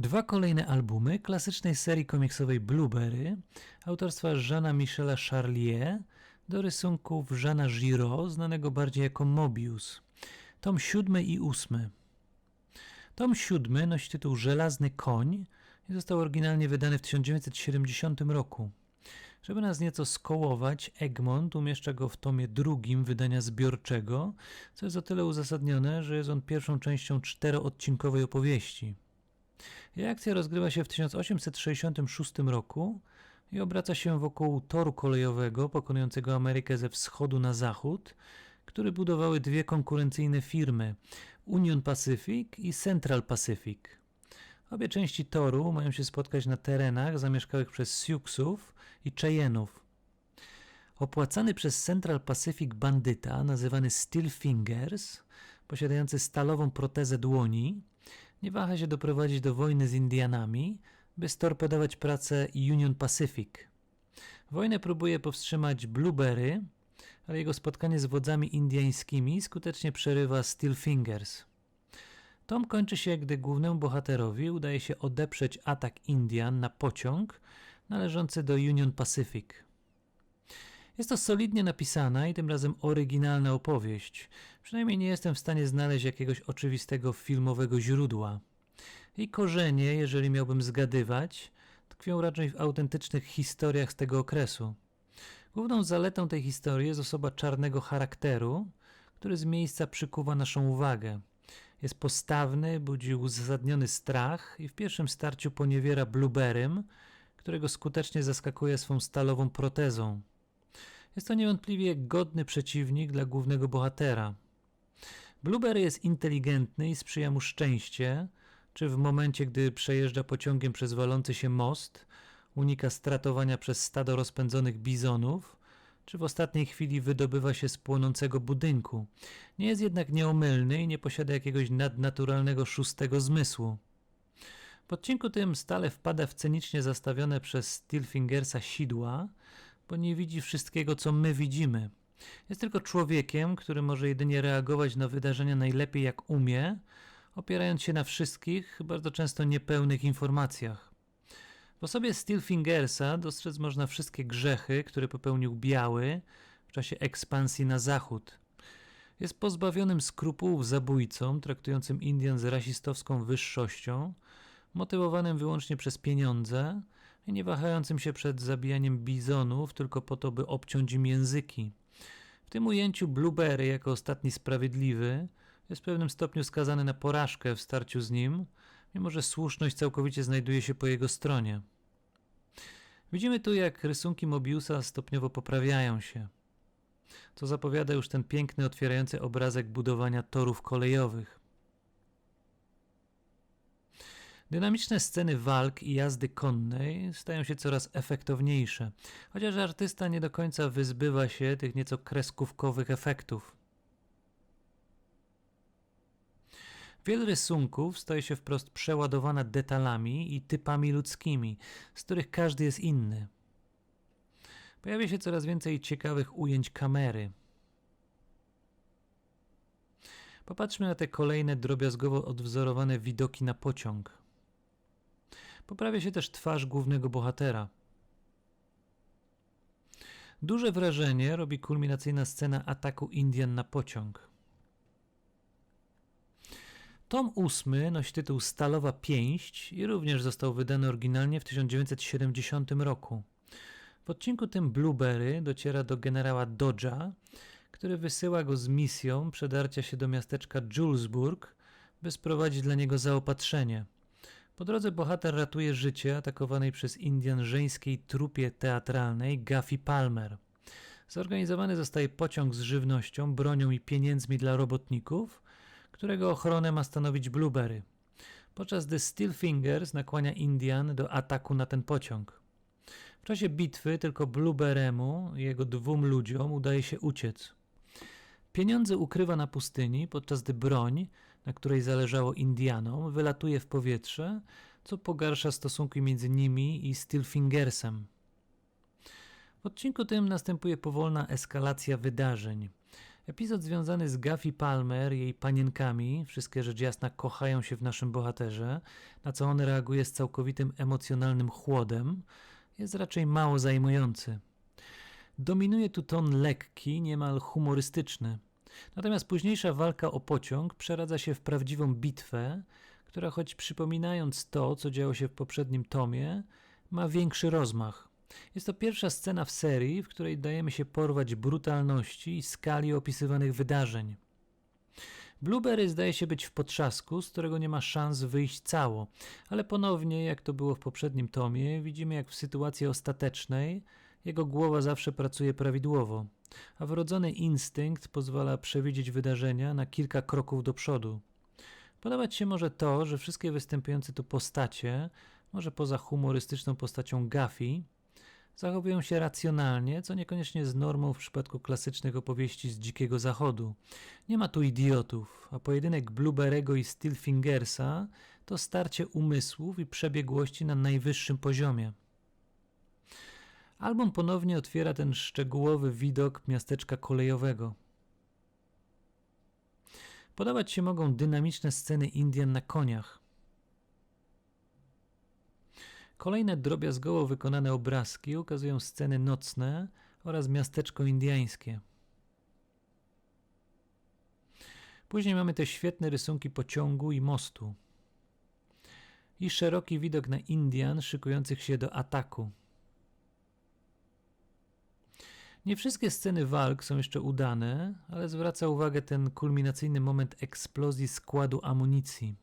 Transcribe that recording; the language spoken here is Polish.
Dwa kolejne albumy klasycznej serii komiksowej Blueberry autorstwa Jeana Michela Charlier do rysunków Jeana Giraud, znanego bardziej jako Mobius. Tom siódmy i ósmy. Tom siódmy nosi tytuł Żelazny Koń i został oryginalnie wydany w 1970 roku. Żeby nas nieco skołować, Egmont umieszcza go w tomie drugim wydania zbiorczego, co jest o tyle uzasadnione, że jest on pierwszą częścią czteroodcinkowej opowieści. Jej akcja rozgrywa się w 1866 roku i obraca się wokół toru kolejowego pokonującego Amerykę ze wschodu na zachód, który budowały dwie konkurencyjne firmy Union Pacific i Central Pacific. Obie części toru mają się spotkać na terenach zamieszkałych przez Siouxów i Cheyenne'ów. Opłacany przez Central Pacific bandyta, nazywany Steel Fingers, posiadający stalową protezę dłoni, nie waha się doprowadzić do wojny z Indianami, by storpedować pracę Union Pacific. Wojnę próbuje powstrzymać Blueberry, ale jego spotkanie z wodzami indiańskimi skutecznie przerywa Steel Fingers. Tom kończy się, gdy głównemu bohaterowi udaje się odeprzeć atak Indian na pociąg należący do Union Pacific. Jest to solidnie napisana i tym razem oryginalna opowieść. Przynajmniej nie jestem w stanie znaleźć jakiegoś oczywistego filmowego źródła. Jej korzenie, jeżeli miałbym zgadywać, tkwią raczej w autentycznych historiach z tego okresu. Główną zaletą tej historii jest osoba czarnego charakteru, który z miejsca przykuwa naszą uwagę. Jest postawny, budzi uzasadniony strach i w pierwszym starciu poniewiera Blueberrym, którego skutecznie zaskakuje swą stalową protezą. Jest to niewątpliwie godny przeciwnik dla głównego bohatera. Blueberry jest inteligentny i sprzyja mu szczęście, czy w momencie, gdy przejeżdża pociągiem przez walący się most, unika stratowania przez stado rozpędzonych bizonów, czy w ostatniej chwili wydobywa się z płonącego budynku. Nie jest jednak nieomylny i nie posiada jakiegoś nadnaturalnego szóstego zmysłu. W odcinku tym stale wpada w cenicznie zastawione przez Steelfingersa sidła, bo nie widzi wszystkiego, co my widzimy. Jest tylko człowiekiem, który może jedynie reagować na wydarzenia najlepiej jak umie, opierając się na wszystkich, bardzo często niepełnych informacjach. W osobie Steelfingersa dostrzec można wszystkie grzechy, które popełnił Biały w czasie ekspansji na zachód. Jest pozbawionym skrupułów zabójcą, traktującym Indian z rasistowską wyższością, motywowanym wyłącznie przez pieniądze nie wahającym się przed zabijaniem bizonów tylko po to, by obciąć im języki. W tym ujęciu Blueberry jako ostatni sprawiedliwy jest w pewnym stopniu skazany na porażkę w starciu z nim, mimo że słuszność całkowicie znajduje się po jego stronie. Widzimy tu, jak rysunki Mobiusa stopniowo poprawiają się. Co zapowiada już ten piękny, otwierający obrazek budowania torów kolejowych. Dynamiczne sceny walk i jazdy konnej stają się coraz efektowniejsze, chociaż artysta nie do końca wyzbywa się tych nieco kreskówkowych efektów. Wiele rysunków staje się wprost przeładowana detalami i typami ludzkimi, z których każdy jest inny. Pojawia się coraz więcej ciekawych ujęć kamery. Popatrzmy na te kolejne drobiazgowo odwzorowane widoki na pociąg. Poprawia się też twarz głównego bohatera. Duże wrażenie robi kulminacyjna scena ataku Indian na pociąg. Tom ósmy nosi tytuł Stalowa Pięść i również został wydany oryginalnie w 1970 roku. W odcinku tym Blueberry dociera do generała Dodge'a, który wysyła go z misją przedarcia się do miasteczka Julesburg, by sprowadzić dla niego zaopatrzenie. Po drodze bohater ratuje życie atakowanej przez Indian żeńskiej trupie teatralnej Gaffy Palmer. Zorganizowany zostaje pociąg z żywnością, bronią i pieniędzmi dla robotników, którego ochronę ma stanowić Blueberry, podczas gdy Steelfingers nakłania Indian do ataku na ten pociąg. W czasie bitwy tylko Blueberry'emu i jego dwóm ludziom udaje się uciec. Pieniądze ukrywa na pustyni, podczas gdy broń, na której zależało Indianom, wylatuje w powietrze, co pogarsza stosunki między nimi i Steelfingersem. W odcinku tym następuje powolna eskalacja wydarzeń. Epizod związany z Gaffy Palmer, jej panienkami, wszystkie rzecz jasna kochają się w naszym bohaterze, na co on reaguje z całkowitym emocjonalnym chłodem, jest raczej mało zajmujący. Dominuje tu ton lekki, niemal humorystyczny. Natomiast późniejsza walka o pociąg przeradza się w prawdziwą bitwę, która choć przypominając to, co działo się w poprzednim tomie, ma większy rozmach. Jest to pierwsza scena w serii, w której dajemy się porwać brutalności i skali opisywanych wydarzeń. Blueberry zdaje się być w potrzasku, z którego nie ma szans wyjść cało, ale ponownie, jak to było w poprzednim tomie, widzimy jak w sytuacji ostatecznej jego głowa zawsze pracuje prawidłowo, a wrodzony instynkt pozwala przewidzieć wydarzenia na kilka kroków do przodu. Podobać się może to, że wszystkie występujące tu postacie, może poza humorystyczną postacią Gaffy, zachowują się racjonalnie, co niekoniecznie z normą w przypadku klasycznych opowieści z Dzikiego Zachodu. Nie ma tu idiotów, a pojedynek Blueberry'ego i Stillfingersa to starcie umysłów i przebiegłości na najwyższym poziomie. Album ponownie otwiera ten szczegółowy widok miasteczka kolejowego. Podobać się mogą dynamiczne sceny Indian na koniach. Kolejne drobiazgowo wykonane obrazki ukazują sceny nocne oraz miasteczko indyjskie. Później mamy te świetne rysunki pociągu i mostu. I szeroki widok na Indian szykujących się do ataku. Nie wszystkie sceny walk są jeszcze udane, ale zwraca uwagę ten kulminacyjny moment eksplozji składu amunicji.